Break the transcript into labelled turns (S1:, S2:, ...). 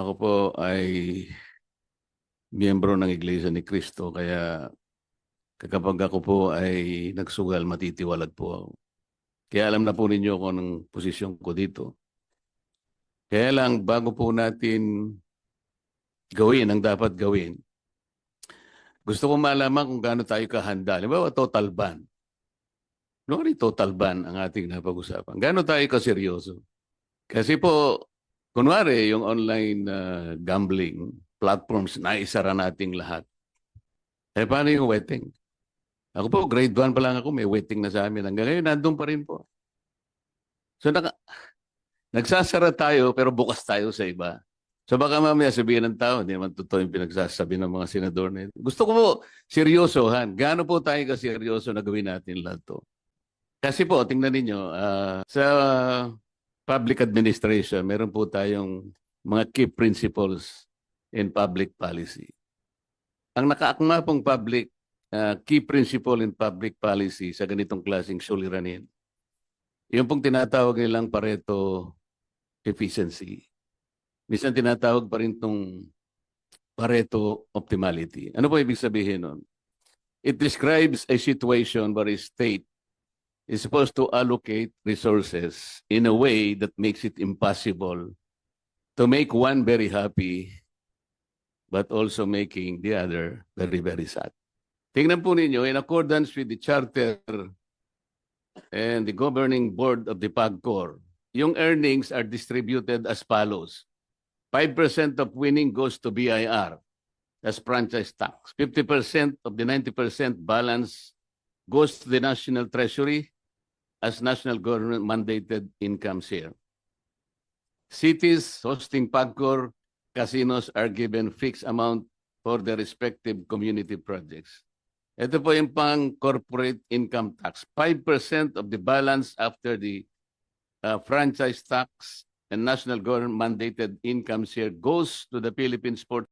S1: Ako po ay miyembro ng Iglesia ni Cristo kaya kapag ako po ay nagsugal, matitiwalag po ako. Kaya alam na po ninyo kung anong posisyon ko dito. Kaya lang, bago po natin gawin ang dapat gawin, gusto ko malaman kung gaano tayo kahanda. Halimbawa, total ban. Ano rin total ban ang ating napag-usapan? Gaano tayo kaseryoso? Kasi po, kunwari, yung online uh, gambling platforms, naisara nating lahat. Eh, paano yung wetting? Ako po, grade 1 pa lang ako, may wetting na sa amin. Hanggang ngayon, nandun pa rin po. So, naka, nagsasara tayo, pero bukas tayo sa iba. So baka mamaya sabihin ng tao, hindi naman totoo yung pinagsasabi ng mga senador na ito. Gusto ko po, seryosohan. Gaano po tayo kaseryoso na gawin natin lahat to? Kasi po, tingnan ninyo, ah, sa public administration, meron po tayong mga key principles in public policy. Ang nakaakma pong public, ah, key principle in public policy sa ganitong klaseng suliranin, yung pong tinatawag nilang Pareto efficiency. Minsan tinatawag pa rin itong Pareto optimality. Ano po ibig sabihin nun? It describes a situation where a state is supposed to allocate resources in a way that makes it impossible to make one very happy but also making the other very, very sad. Tingnan po ninyo, in accordance with the charter and the governing board of the PAGCOR, yung earnings are distributed as follows. 5% of winning goes to BIR as franchise tax. 50% of the 90% balance goes to the National Treasury as national government mandated income share. Cities hosting PAGCOR casinos are given fixed amount for their respective community projects. Ito po yung pang corporate income tax. 5% of the balance after the uh, franchise tax and national government mandated income share goes to the Philippine Sports